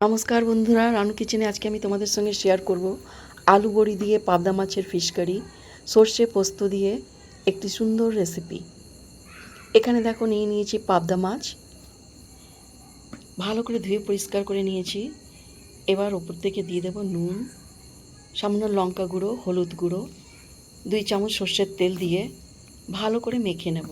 নমস্কার বন্ধুরা, রানু কিচেনে আজকে আমি তোমাদের সঙ্গে শেয়ার করব আলু বড়ি দিয়ে পাবদা মাছের ফিশ কারি সর্ষে পোস্ত দিয়ে একটি সুন্দর রেসিপি এখানে দেখো নিয়ে নিয়েছি পাবদা মাছ। ভালো করে ধুয়ে পরিষ্কার করে নিয়েছি। এবার ওপর থেকে দিয়ে দেবো নুন, সামান্য লঙ্কা গুঁড়ো, হলুদ গুঁড়ো, দুই চামচ সর্ষের তেল দিয়ে ভালো করে মেখে নেব।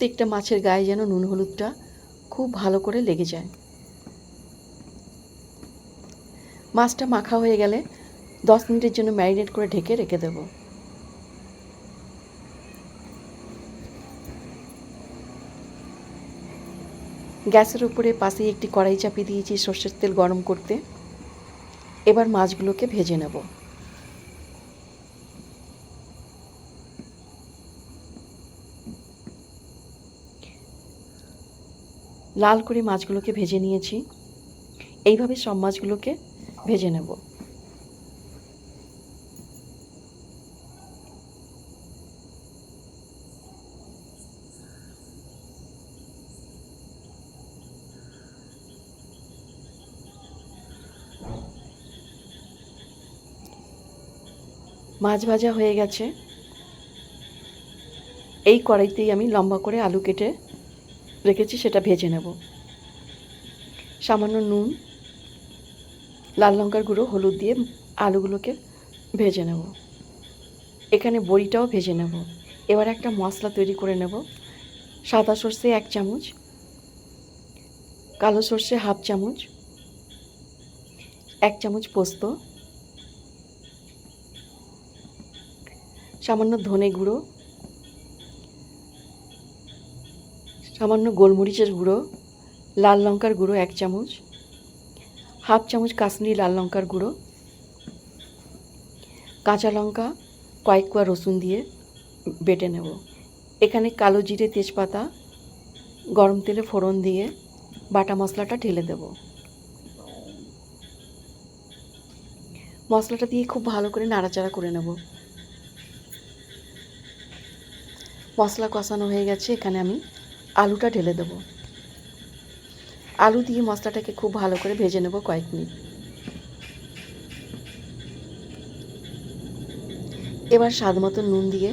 প্রত্যেকটা মাছের গায়ে যেন নুন হলুদটা খুব ভালো করে লেগে যায়। মাছটা মাখা হয়ে গেলে দশ মিনিটের জন্য ম্যারিনেট করে ঢেকে রেখে দেব। গ্যাসের উপরে পাশেই একটি কড়াই চাপিয়ে দিয়েছি সর্ষের তেল গরম করতে। এবার মাছগুলোকে ভেজে নেব। লাল করে মাছগুলোকে ভেজে নিয়েছি। এইভাবে সব মাছগুলোকে ভেজে নেব। মাছ ভাজা হয়ে গেছে। এই কড়াইতেই আমি লম্বা করে আলু কেটে রেখেছি, সেটা ভেজে নেব। সামান্য নুন, লাল লঙ্কার গুঁড়ো, হলুদ দিয়ে আলুগুলোকে ভেজে নেব। এখানে বড়িটাও ভেজে নেব। এবার একটা মশলা তৈরি করে নেব। সাদা সর্ষে এক চামচ, কালো সর্ষে হাফ চামচ, এক চামচ পোস্ত, সামান্য ধনে গুঁড়ো সামান্য গোলমরিচের গুঁড়ো, লাল লঙ্কার গুঁড়ো এক চামচ, হাফ চামচ কাশ্মীরি লাল লঙ্কার গুঁড়ো, কাঁচা লঙ্কা, কয়েক কোয়া রসুন দিয়ে বেটে নেব। এখানে কালো জিরে তেজপাতা, গরম তেলে ফোড়ন দিয়ে বাটা মশলাটা ঢেলে দেব। মশলাটা দিয়ে খুব ভালো করে নাড়াচাড়া করে নেব। মশলা কষানো হয়ে গেছে, এখানে আমি আলুটা ঢেলে দেবো। আলু দিয়ে মশলাটাকে খুব ভালো করে ভেজে নেব কয়েক মিনিট। এবার স্বাদ মতন নুন দিয়ে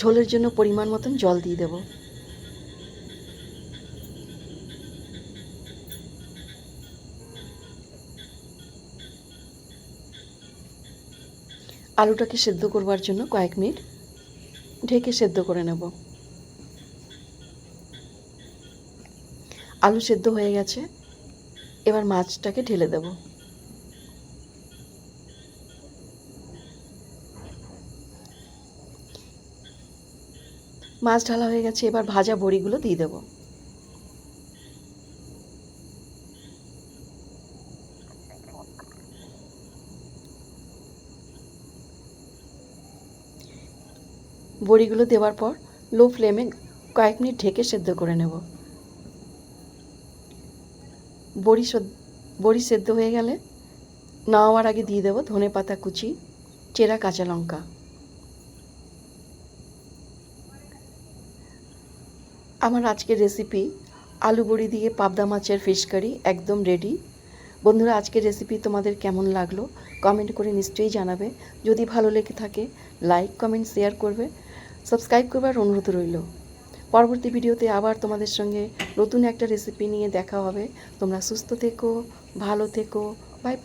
ঝোলের জন্য পরিমাণ মতন জল দিয়ে দেব। আলুটাকে সেদ্ধ করবার জন্য কয়েক মিনিট ঢেকে সেদ্ধ করে নেব। আলু সেদ্ধ হয়ে গেছে। এবার মাছটাকে ঢেলে দেব। মাছ ঢালা হয়ে গেছে, এবার ভাজা বড়িগুলো দিয়ে দেব। বড়িগুলো দেওয়ার পর লো ফ্লেমে কয়েক মিনিট ঢেকে সেদ্ধ করে নেব। বড়ি বড়ি সেদ্ধ হয়ে গেলে নাওয়ার আগে দিয়ে দেবো ধনে পাতা, কুচি, চেরা কাঁচা লঙ্কা। আমার আজকের রেসিপি আলু বড়ি দিয়ে পাবদা মাছের ফিশ কারি একদম রেডি বন্ধুরা, আজকের রেসিপি তোমাদের কেমন লাগল? কমেন্ট করে নিশ্চয়ই জানাবে। যদি ভালো লেগে থাকে লাইক কমেন্ট শেয়ার করবে। সাবস্ক্রাইব করবার অনুরোধ রইল। পরবর্তী ভিডিওতে আবার তোমাদের সঙ্গে নতুন একটা রেসিপি নিয়ে দেখা হবে। তোমরা সুস্থ থেকো, ভালো থেকো বাই বাই